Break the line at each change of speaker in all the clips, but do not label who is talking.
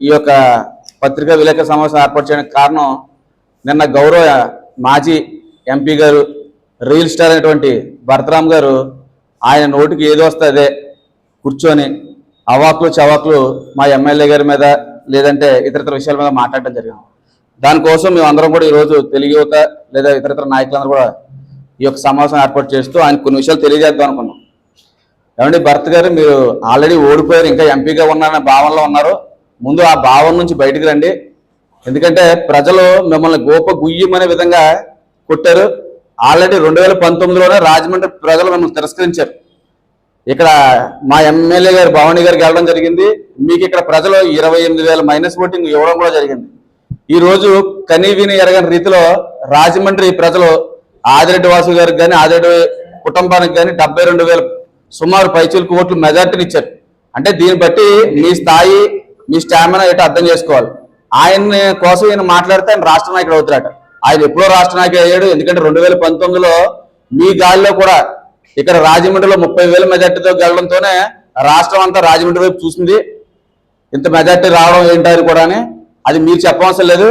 ఈ యొక్క పత్రికా విలేక సమావేశం ఏర్పాటు చేయడానికి కారణం నిన్న గౌరవ మాజీ ఎంపీ గారు రియల్ స్టార్ అయినటువంటి భరతరామ్ గారు ఆయన నోటికి ఏది వస్తే అదే కూర్చొని అవాకులు చవాకులు మా ఎమ్మెల్యే గారి మీద లేదంటే ఇతరితర విషయాల మీద మాట్లాడటం జరిగింది. దానికోసం మేము అందరం కూడా ఈరోజు తెలుగు యువత లేదా ఇతరితర నాయకులందరూ కూడా ఈ యొక్క సమావేశం ఏర్పాటు చేస్తూ ఆయన కొన్ని విషయాలు తెలియజేద్దాం అనుకున్నాం. ఏమండి భరత్ గారు మీరు ఆల్రెడీ ఓడిపోయారు ఇంకా ఎంపీగా ఉన్నారనే భావనలో ఉన్నారు. ముందు ఆ భావం నుంచి బయటికి రండి. ఎందుకంటే ప్రజలు మిమ్మల్ని గోప గుయ్యమనే విధంగా కొట్టారు. ఆల్రెడీ రెండు వేల పంతొమ్మిదిలోనే రాజమండ్రి ప్రజలు మిమ్మల్ని తిరస్కరించారు. ఇక్కడ మా ఎమ్మెల్యే గారు భవానీ గారికి వెళ్ళడం జరిగింది. మీకు ఇక్కడ ప్రజలు ఇరవై ఎనిమిది వేల మైనస్ ఓటింగ్ ఇవ్వడం కూడా జరిగింది. ఈ రోజు కనీ విని ఎరగని రీతిలో రాజమండ్రి ప్రజలు ఆదిరెడ్డి వాసు గారికి కానీ ఆదిరెడ్డి కుటుంబానికి కానీ డెబ్బై రెండు వేల సుమారు పైచీలకు ఓట్లు మెజార్టీని ఇచ్చారు. అంటే దీన్ని బట్టి మీ స్థాయి మీ స్టామినా ఏంటో అర్థం చేసుకోవాలి. ఆయన కోసం ఈయన మాట్లాడితే ఆయన రాష్ట్ర నాయకుడు అవుతారట. ఆయన ఎప్పుడో రాష్ట్ర నాయకుడు అయ్యాడు. ఎందుకంటే రెండు వేల పంతొమ్మిదిలో మీ గాలిలో కూడా ఇక్కడ రాజమండ్రిలో ముప్పై వేల మెజార్టీతో గెలడంతోనే రాష్ట్రం అంతా రాజమండ్రి వైపు చూసింది. ఇంత మెజార్టీ రావడం ఏంటని కూడా అది మీరు చెప్పవలసిన లేదు.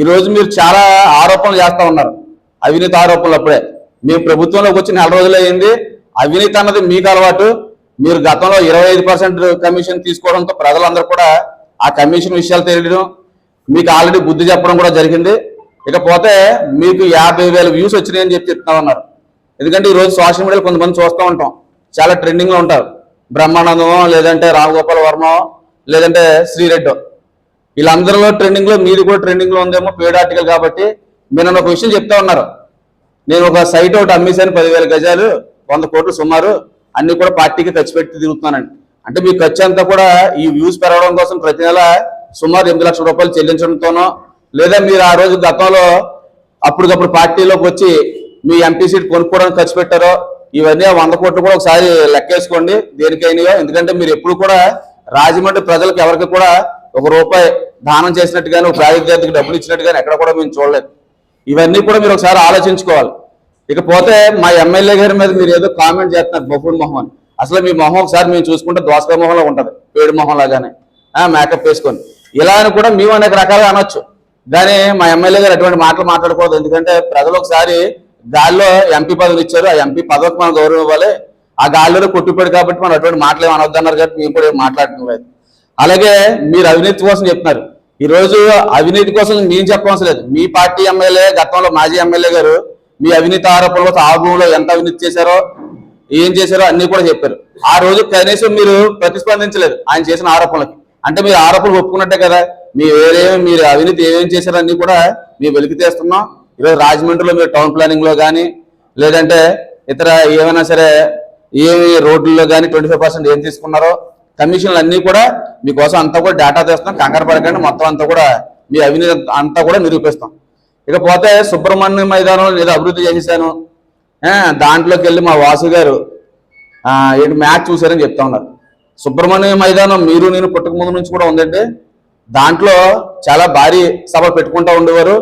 ఈరోజు మీరు చాలా ఆరోపణలు చేస్తూ ఉన్నారు. అవినీతి ఆరోపణలు అప్పుడే. మేము ప్రభుత్వంలోకి వచ్చి నెల రోజులు అయింది. అవినీతి అన్నది మీకు అలవాటు. మీరు గతంలో ఇరవై ఐదు పర్సెంట్ కమిషన్ తీసుకోవడంతో ప్రజలందరూ కూడా ఆ కమిషన్ విషయాలు తెలియడం మీకు ఆల్రెడీ బుద్ధి చెప్పడం కూడా జరిగింది. ఇకపోతే మీకు యాభై వేల వ్యూస్ వచ్చినాయని చెప్పి చెప్తా ఎందుకంటే ఈ రోజు సోషల్ మీడియాలో కొంతమంది చూస్తూ ఉంటాం. చాలా ట్రెండింగ్లో ఉంటారు. బ్రహ్మానందమో లేదంటే రామగోపాల్ వర్మ లేదంటే శ్రీరెడ్డో. వీళ్ళందరిలో ట్రెండింగ్లో మీరు మీది కూడా ట్రెండింగ్లో ఉందేమో పేడ్ ఆర్టికల్ కాబట్టి మీరు ఒక విషయం చెప్తా ఉన్నారు. నేను ఒక సైట్ ఒకటి అమ్మేశాను పదివేల గజాలు వంద కోట్లు సుమారు అన్ని కూడా పార్టీకి ఖర్చు పెట్టి తిరుగుతున్నానండి. అంటే మీ ఖర్చు అంతా కూడా ఈ వ్యూస్ పెరగడం కోసం ప్రతి నెల సుమారు ఎనిమిది లక్షల రూపాయలు చెల్లించడంతోనో లేదా మీరు ఆ రోజు గతంలో అప్పటికప్పుడు పార్టీలోకి వచ్చి మీ ఎంపీ సీట్ కొనుక్కోవడానికి ఖర్చు పెట్టారో ఇవన్నీ వంద కోట్లు కూడా ఒకసారి లెక్కేసుకోండి. దేనికైనాయో ఎందుకంటే మీరు ఎప్పుడు కూడా రాజమండ్రి ప్రజలకు ఎవరికి కూడా ఒక రూపాయి దానం చేసినట్టు కానీ ఒక ప్రాజెక్ట్ డబ్బులు ఇచ్చినట్టు కానీ ఎక్కడ కూడా మేము చూడలేదు. ఇవన్నీ కూడా మీరు ఒకసారి ఆలోచించుకోవాలి. ఇకపోతే మా ఎమ్మెల్యే గారి మీద మీరు ఏదో కామెంట్ చేస్తున్నారు బొఫుడ్ మొహం అసలు మీ మొహం ఒకసారి మేము చూసుకుంటే దోసకాయ మొహంలో ఉంటుంది పేడు మొహం లాగానే. మేకప్ వేసుకొని. ఇలా అని కూడా మేము అనేక రకాలుగా అనొచ్చు. కానీ మా ఎమ్మెల్యే గారు అటువంటి మాటలు మాట్లాడకూడదు. ఎందుకంటే ప్రజలు ఒకసారి గాల్లో ఎంపీ పదవి ఇచ్చారు. ఆ ఎంపీ పదవికి మనం గౌరవం ఇవ్వాలి. ఆ గాల్లోనే కొట్టుపడి కాబట్టి మనం అటువంటి మాటలు ఏమి అనొద్దన్నారు కాబట్టి మేము కూడా మాట్లాడటం లేదు. అలాగే మీరు అవినీతి కోసం చెప్తున్నారు ఈరోజు అవినీతి కోసం మేము చెప్పవలసిన లేదు. మీ పార్టీ ఎమ్మెల్యే గతంలో మాజీ ఎమ్మెల్యే గారు మీ అవినీతి ఆరోపణలతో ఆ భూమిలో ఎంత అవినీతి చేశారో ఏం చేశారో అన్ని కూడా చెప్పారు. ఆ రోజు కనీసం మీరు ప్రతిస్పందించలేదు ఆయన చేసిన ఆరోపణలకి. అంటే మీరు ఆరోపణలు ఒప్పుకున్నట్టే కదా మీ వేరే మీరు అవినీతి ఏమేమి చేశారో అన్ని కూడా మేము వెలికి తీస్తున్నాం. ఈరోజు రాజమండ్రిలో మీరు టౌన్ ప్లానింగ్లో కానీ లేదంటే ఇతర ఏమైనా సరే ఏమి రోడ్లలో కానీ ట్వంటీ ఫైవ్ పర్సెంట్ ఏం తీసుకున్నారో కమిషన్లు అన్ని కూడా మీకోసం అంతా కూడా డేటా తెస్తాం కంగారు పడకండి మొత్తం అంతా కూడా మీ అవినీతి అంతా కూడా నిరూపిస్తాం. ఇకపోతే సుబ్రహ్మణ్యం మైదానంలో లేదా అభివృద్ధి చేసేసాను. దాంట్లోకి వెళ్ళి మా వాసు గారు ఏంటి మ్యాచ్ చూసారని చెప్తా ఉన్నారు. సుబ్రహ్మణ్యం మైదానం మీరు నేను పుట్టక ముందు నుంచి కూడా ఉందండి. దాంట్లో చాలా భారీ సభ పెట్టుకుంటా ఉండేవారు.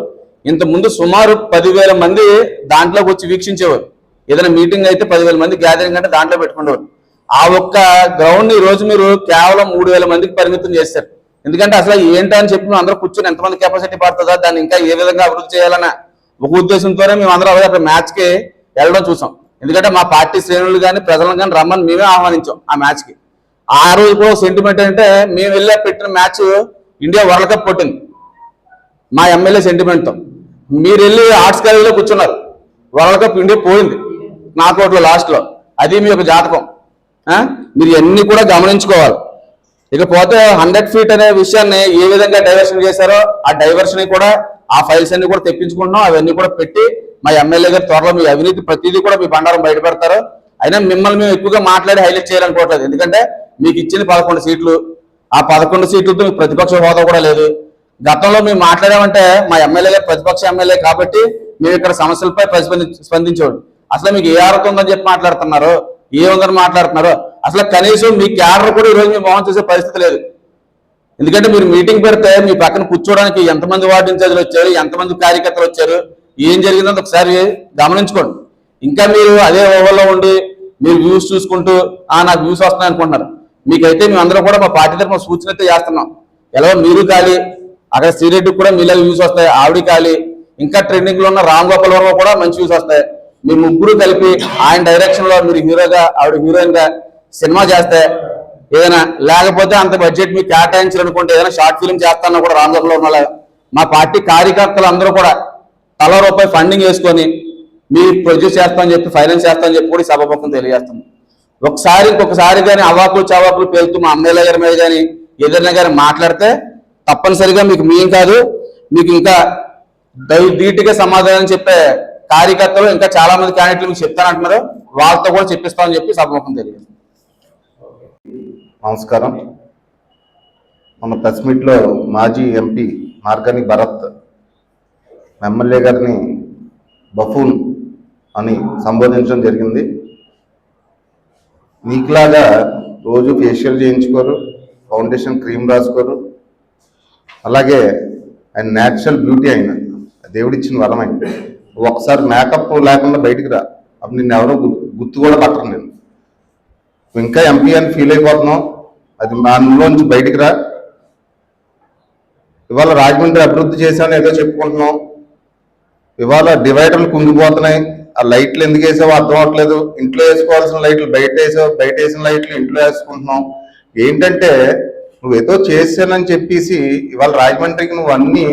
ఇంత ముందు సుమారు పదివేల మంది దాంట్లోకి వచ్చి వీక్షించేవారు. ఏదైనా మీటింగ్ అయితే పదివేల మంది గ్యాదరింగ్ అంటే దాంట్లో పెట్టుకునేవారు ఆ ఒక్క గ్రౌండ్ ఈ రోజు మీరు కేవలం మూడు వేల మందికి పరిమితం చేశారు. ఎందుకంటే అసలు ఏంటని చెప్పి మేము అందరూ కూర్చొని ఎంతమంది కెపాసిటీ పడుతుందా దాన్ని ఇంకా ఏ విధంగా అభివృద్ధి చేయాలన్న ఒక ఉద్దేశంతోనే మేము అందరం అదే అక్కడ మ్యాచ్కి వెళ్ళడం చూసాం. ఎందుకంటే మా పార్టీ శ్రేణులు కానీ ప్రజలను కానీ రమ్మని మేమే ఆహ్వానించాం ఆ మ్యాచ్కి ఆ రోజు కూడా సెంటిమెంట్ అంటే మేము వెళ్ళే పెట్టిన మ్యాచ్ ఇండియా వరల్డ్ కప్ కొట్టింది. మా ఎమ్మెల్యే సెంటిమెంట్తో మీరు వెళ్ళి ఆర్ట్స్ కాలేజీలో కూర్చున్నారు. వరల్డ్ కప్ ఇండియా పోయింది. నాకౌట్లో లాస్ట్లో అది మీ యొక్క జాతకం. మీరు ఇవన్నీ కూడా గమనించుకోవాలి. ఇకపోతే హండ్రెడ్ ఫీట్ అనే విషయాన్ని ఏ విధంగా డైవర్షన్ చేశారో ఆ డైవర్షన్ కూడా ఆ ఫైల్స్ అన్ని కూడా తెప్పించుకుంటున్నాం. అవన్నీ కూడా పెట్టి మా ఎమ్మెల్యే గారు త్వరలో మీ అవినీతి ప్రతిదీ కూడా మీ బండారం బయట పెడతారు అయినా మిమ్మల్ని మేము ఎక్కువగా మాట్లాడి హైలైట్ చేయాలనుకోవట్లేదు. ఎందుకంటే మీకు ఇచ్చిన పదకొండు సీట్లు ఆ పదకొండు సీట్లతో మీకు ప్రతిపక్ష హోదా కూడా లేదు. గతంలో మేము మాట్లాడామంటే మా ఎమ్మెల్యే గారు ప్రతిపక్ష ఎమ్మెల్యే కాబట్టి మేము ఇక్కడ సమస్యలపై ప్రతిస్పంది స్పందించేవాడు. అసలు మీకు ఏ అర్హత ఉందని చెప్పి మాట్లాడుతున్నారు? ఏ ఉందని మాట్లాడుతున్నారు? అసలు కనీసం మీ క్యాడర్ కూడా ఈరోజు మీ మోహన్ చేసే పరిస్థితి లేదు. ఎందుకంటే మీరు మీటింగ్ పెడితే మీ పక్కన కూర్చోవడానికి ఎంతమంది వార్డు ఇన్ఛార్జీలు వచ్చారు? ఎంతమంది కార్యకర్తలు వచ్చారు? ఏం జరిగిందో ఒకసారి గమనించుకోండి. ఇంకా మీరు అదే ఓవర్లో ఉండి మీరు వ్యూస్ చూసుకుంటూ ఆ నాకు వ్యూస్ వస్తున్నాయి అనుకుంటున్నారు. మీకైతే మేము కూడా మా పార్టీ తరఫున సూచన అయితే చేస్తున్నాం. ఎలా మీరు ఖాళీ అక్కడ శ్రీరెడ్డికి కూడా మీలాగా వ్యూస్ వస్తాయి ఆవిడ ఖాళీ ఇంకా ట్రెండింగ్లో ఉన్న రామ్ గోపాల్ వర్మ కూడా మంచి వ్యూస్ వస్తాయి. మీ ముగ్గురు కలిపి ఆయన డైరెక్షన్లో మీరు హీరోగా ఆవిడ హీరోయిన్గా సినిమా చేస్తే ఏదైనా లేకపోతే అంత బడ్జెట్ మీకు కేటాయించాలనుకుంటే ఏదైనా షార్ట్ ఫిల్మ్ చేస్తానో కూడా రామ్ గోపాల్ వర్మ మా పార్టీ కార్యకర్తలు అందరూ కూడా తల రూపాయి ఫండింగ్ వేసుకొని మీరు ప్రొడ్యూస్ చేస్తామని చెప్పి ఫైనాన్స్ చేస్తామని చెప్పి కూడా ఈ సభాపక్షం తెలియజేస్తాం ఒకసారి ఇంకొకసారి కానీ అవాకులు చవాకులు పేలుతూ మా అమ్మాయిల గారి మీద కానీ ఏదైనా గారు మాట్లాడితే తప్పనిసరిగా మీకు మేం కాదు మీకు ఇంకా దై- ధీటుగా సమాధానం చెప్పే కార్యకర్తలు ఇంకా చాలా మంది క్యాండిడేట్లు మీకు చెప్తానంటున్నారు వాళ్ళతో కూడా చెప్పిస్తామని చెప్పి సభాముఖం తెలియదు
నమస్కారం. మన ప్రెస్ మీట్లో మాజీ ఎంపీ మార్గని భరత్ ఎమ్మెల్యే గారిని బఫూన్ అని సంబోధించడం జరిగింది. నీకులాగా రోజు ఫేషియల్ చేయించుకోరు ఫౌండేషన్ క్రీమ్ రాసుకోరు. అలాగే ఆయన న్యాచురల్ బ్యూటీ అయిన దేవుడిచ్చిన వరం ఆయన. ఒకసారి మేకప్ లేకుండా బయటికి రా. అప్పుడు నిన్ను ఎవరో గుర్తు గుర్తు కూడా పట్టరు నేను ఇంకా ఎంపీ అని ఫీల్ అయిపోతున్నావు. అది మా అందులోంచి బయటికి రా. ఇవాళ రాజమండ్రి అభివృద్ధి చేశాను ఏదో చెప్పుకుంటున్నాం ఇవాళ డివైడర్లు కుంగిపోతున్నాయి. ఆ లైట్లు ఎందుకు వేసావో అర్థం అవట్లేదు. ఇంట్లో వేసుకోవాల్సిన లైట్లు బయట వేసావు బయట వేసిన లైట్లు ఇంట్లో వేసుకుంటున్నాం ఏంటంటే నువ్వు ఏదో చేశానని చెప్పేసి ఇవాళ రాజమండ్రికి నువ్వు అన్నీ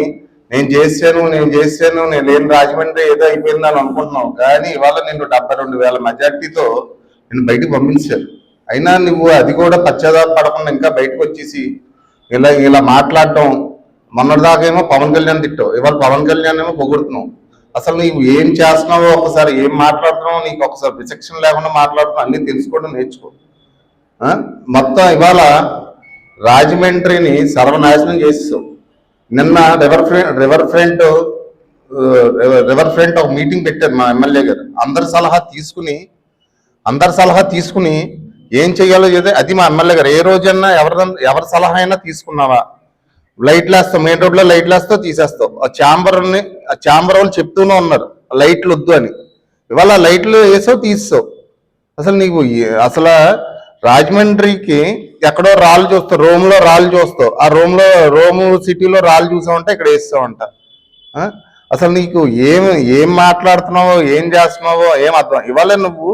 నేను చేశాను నేను చేశాను నేను లేని రాజమండ్రి ఏదో అయిపోయిందని అనుకుంటున్నావు. కానీ ఇవాళ నేను డెబ్బై రెండు వేల మెజార్టీతో నేను బయటకు పంపించారు. అయినా నువ్వు అది కూడా పశ్చాత్తాప పడకుండా ఇంకా బయటకు వచ్చేసి ఇలా ఇలా మాట్లాడటం. మొన్నటిదాకా ఏమో పవన్ కళ్యాణ్ తిట్టావు. ఇవాళ పవన్ కళ్యాణ్ ఏమో పొగుడుతున్నావు. అసలు నీవు ఏం చేస్తున్నావో ఒకసారి ఏం మాట్లాడుతున్నావో నీకు ఒకసారి విచక్షణ లేకుండా మాట్లాడుతున్నావు అన్ని తెలుసుకోవడం నేర్చుకో. మొత్తం ఇవాళ రాజమండ్రిని సర్వనాశనం చేసేసావు. నిన్న river front river front river front ఒక మీటింగ్ పెట్టారు మా ఎమ్మెల్యే గారు. అందరి సలహా తీసుకుని అందరి సలహా తీసుకుని ఏం చేయాలో ఏదో అది మా ఎమ్మెల్యే గారు. ఏ రోజన్నా ఎవరి ఎవరి సలహా అయినా తీసుకున్నావా? లైట్లు వేస్తావు మెయిన్ రోడ్లో లైట్లు వేస్తావు తీసేస్తావు ఆ చాంబర్ని ఆ ఛాంబర్ వాళ్ళు చెప్తూనే ఉన్నారు ఆ లైట్లు వద్దు అని. ఇవాళ ఆ లైట్లు వేసావు తీస్తావు అసలు నీకు అసలు రాజమండ్రికి ఎక్కడో రాళ్ళు చూస్తావు రోమ్లో రాళ్ళు చూస్తావు. ఆ రోమ్ రోము సిటీలో రాళ్ళు చూసావంటే ఇక్కడ వేస్తావంట. అసలు నీకు ఏం ఏం మాట్లాడుతున్నావో ఏం చేస్తున్నావో ఏం అర్థం ఇవాళ నువ్వు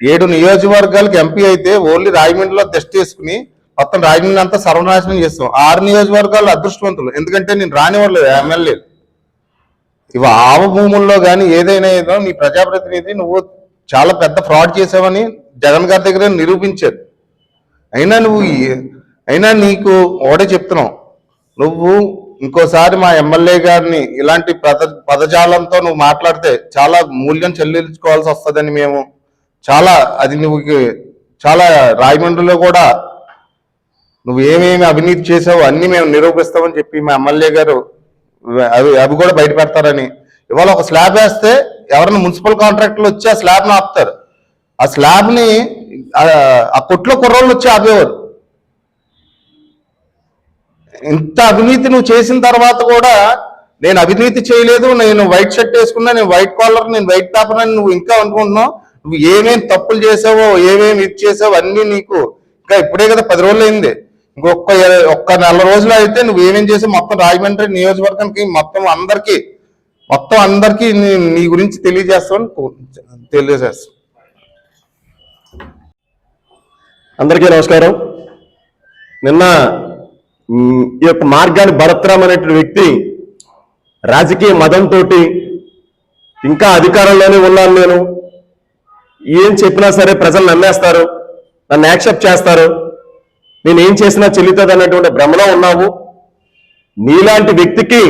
ఏడు నియోజకవర్గాలకు ఎంపీ అయితే ఓన్లీ రాజమండ్రిలో టెస్ట్ చేసుకుని మొత్తం రాజమండ్రి అంతా సర్వనాశనం చేస్తాం ఆరు నియోజకవర్గాలు అదృష్టవంతులు. ఎందుకంటే నేను రానివ్వలేదు ఎమ్మెల్యే. ఇవి ఆవ భూముల్లో కానీ ఏదైనా ఏదో నీ ప్రజాప్రతినిధి నువ్వు చాలా పెద్ద ఫ్రాడ్ చేసావని జగన్ గారి దగ్గర నిరూపించారు. అయినా నువ్వు అయినా నీకు ఒకటే చెప్తున్నావు నువ్వు ఇంకోసారి మా ఎమ్మెల్యే గారిని ఇలాంటి పద పదజాలంతో నువ్వు మాట్లాడితే చాలా మూల్యం చెల్లించుకోవాల్సి వస్తుందని మేము చాలా అది నువ్వు చాలా రాజమండ్రిలో కూడా నువ్వు ఏమేమి అవినీతి చేసావో అన్ని మేము నిరూపిస్తామని చెప్పి మా ఎమ్మెల్యే గారు అవి అవి కూడా బయట పెడతారని ఇవాళ ఒక స్లాబ్ వేస్తే ఎవరైనా మున్సిపల్ కాంట్రాక్టర్లు వచ్చి ఆ స్లాబ్ని ఆపుతారు. ఆ స్లాబ్ని ఆ- కొట్లో కుర్రోళ్ళు వచ్చి ఆపేవారు. ఇంత అవినీతి నువ్వు చేసిన తర్వాత కూడా నేను అవినీతి చేయలేదు నేను వైట్ షర్ట్ వేసుకున్నా నేను వైట్ కాలర్ నేను వైట్ టాపర్ అని నువ్వు ఇంకా అనుకుంటున్నావు. నువ్వు ఏమేమి తప్పులు చేసావో ఏమేమి ఇది చేసావో అన్నీ నీకు ఇంకా ఇప్పుడే కదా పది రోజులు అయింది ఇంకొక ఒక్క నెల రోజులు అయితే నువ్వు ఏమేం చేసావు మొత్తం రాజమండ్రి నియోజకవర్గానికి మొత్తం అందరికి మొత్తం అందరికి నీ గురించి తెలియజేస్తామని తెలియజేస్తా తెలియజేస్తాం.
అందరికీ నమస్కారం. నిన్న ఈ యొక్క మార్గాన్ని భరత్రామ్ అనేటువంటి వ్యక్తి రాజకీయ మతంతో ఇంకా అధికారంలోనే ఉన్నాను నేను. ఏం చెప్పినా సరే ప్రజలు నమ్మేస్తారు నన్ను యాక్సెప్ట్ చేస్తారు. నేనేం చేసినా చెల్లితుంది అన్నటువంటి భ్రమలో ఉన్నావు. నీలాంటి వ్యక్తికి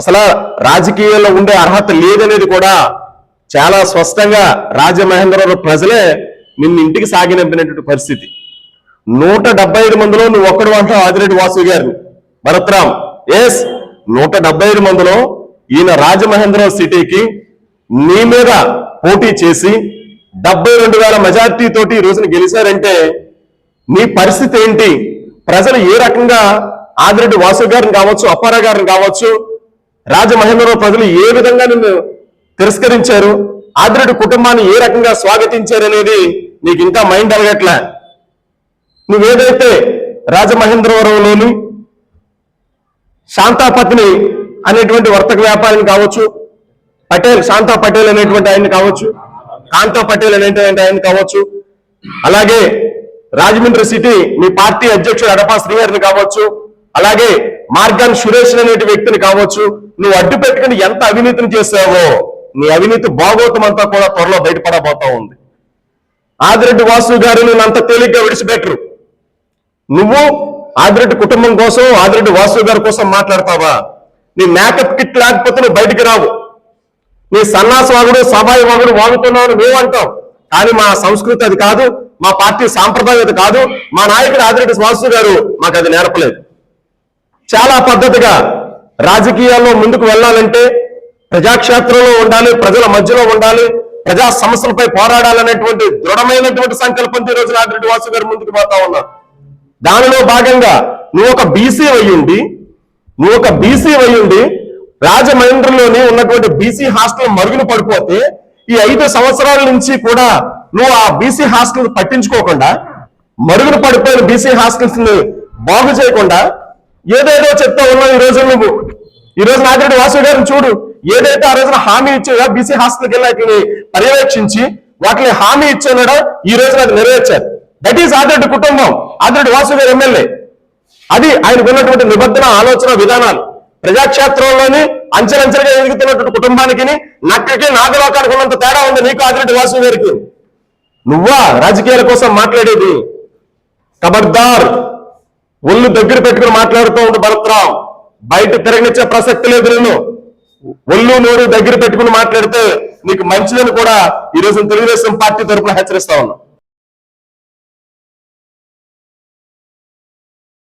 అసలు రాజకీయాల్లో ఉండే అర్హత లేదనేది కూడా చాలా స్పష్టంగా రాజమహేంద్రవరం ప్రజలే నిన్ను ఇంటికి సాగినంపినటువంటి పరిస్థితి. నూట డెబ్బై ఐదు మందిలో నువ్వు ఒక్కడు అంటావు ఆదిరెడ్డి వాసు గారిని. భరత్రామ్ ఎస్ నూట డెబ్బై ఐదు మందిలో ఈయన రాజమహేంద్రవరం సిటీకి నీ మీద పోటీ చేసి డెబ్బై రెండు వేల మెజార్టీ తోటి ఈ రోజున గెలిచారంటే నీ పరిస్థితి ఏంటి? ప్రజలు ఏ రకంగా ఆదిరెడ్డి వాసు గారిని కావచ్చు అప్పారా గారిని కావచ్చు రాజమహేంద్రరావు ప్రజలు ఏ విధంగా నిన్ను తిరస్కరించారు? ఆదిరెడ్డి కుటుంబాన్ని ఏ రకంగా స్వాగతించారు అనేది నీకు ఇంకా మైండ్ అలగట్లే నువ్వేదైతే రాజమహేంద్రవరంలోని శాంతాపత్ని అనేటువంటి వర్తక వ్యాపారిని కావచ్చు పటేల్ శాంతా పటేల్ అనేటువంటి ఆయన కావచ్చు కాంతా పటేల్ అనేటువంటి ఆయన కావచ్చు అలాగే రాజమండ్రి సిటీ మీ పార్టీ అధ్యక్షుడు అడపా శ్రీహరిని కావచ్చు అలాగే మార్గాన్ సురేష్ అనేటి వ్యక్తిని కావచ్చు నువ్వు అడ్డు పెట్టుకుని ఎంత అవినీతిని చేసావో నీ అవినీతి భాగోతం అంతా కూడా త్వరలో బయటపడబోతా ఉంది. ఆదిరెడ్డి వాసు గారు నేను అంత తేలిగ్గా విడిచిపెట్టరు. నువ్వు ఆదిరెడ్డి కుటుంబం కోసం ఆదిరెడ్డి వాసు గారి కోసం మాట్లాడతావా? నీ మేకప్ కిట్ లేకపోతే నువ్వు బయటికి రావు. నీ సన్నాస వాగుడు సభాయి వాగుడు వాగుతున్నావు అని మేము కానీ మా సంస్కృతి అది కాదు. మా పార్టీ సాంప్రదాయత కాదు. మా నాయకుడు ఆదిరెడ్డి వాసు గారు మాకు అది నేర్పలేదు. చాలా పద్ధతిగా రాజకీయాల్లో ముందుకు వెళ్ళాలంటే ప్రజాక్షేత్రంలో ఉండాలి ప్రజల మధ్యలో ఉండాలి ప్రజా సమస్యలపై పోరాడాలనేటువంటి దృఢమైనటువంటి సంకల్పంతో ఈ రోజు ఆదిరెడ్డి వాసు గారు ముందుకు పోతా ఉన్నారు. దానిలో భాగంగా నువ్వు ఒక బీసీ అయ్యుండి నువ్వు ఒక బీసీ అయ్యుండి రాజమహేంద్రలోని ఉన్నటువంటి బీసీ హాస్టల్ మరుగున పడిపోతే ఈ ఐదు సంవత్సరాల నుంచి కూడా నువ్వు ఆ బీసీ హాస్టల్ పట్టించుకోకుండా మరుగున పడిపోయిన బీసీ హాస్టల్స్ని బాగు చేయకుండా ఏదేదో చెప్తా ఉన్నావు ఈ రోజు నువ్వు. ఈ రోజు నాగిరెడ్డి వాసు గారిని చూడు. ఏదైతే ఆ రోజున హామీ ఇచ్చాడో బీసీ హాస్టల్కి వెళ్ళి వాటిని పర్యవేక్షించి వాటిని హామీ ఇచ్చాడో ఈ రోజున అది నెరవేర్చారు. దట్ ఈస్ ఆదిరెడ్డి కుటుంబం. ఆదిరెడ్డి వాసు గారు ఎమ్మెల్యే. అది ఆయనకు ఉన్నటువంటి నిబద్ధన ఆలోచన విధానాలు. ప్రజాక్షేత్రంలోని అంచెలంచెలుగా ఎదుగుతున్నటువంటి కుటుంబానికి నక్కకి నాగలోకానికి ఉన్నంత తేడా ఉంది నీకు ఆదిరెడ్డి వాసు గారికి. నువ్వా రాజకీయాల కోసం మాట్లాడేది? కబర్దార్ ఒళ్ళు దగ్గర పెట్టుకుని మాట్లాడుతూ ఉండు భరత్రాం బయట తిరగనిచ్చే ప్రసక్తి లేదు నేను ఒళ్ళు నోరు దగ్గర పెట్టుకుని మాట్లాడితే నీకు మంచిదని కూడా ఈ రోజు తెలుగుదేశం పార్టీ తరఫున హెచ్చరిస్తా ఉన్నా.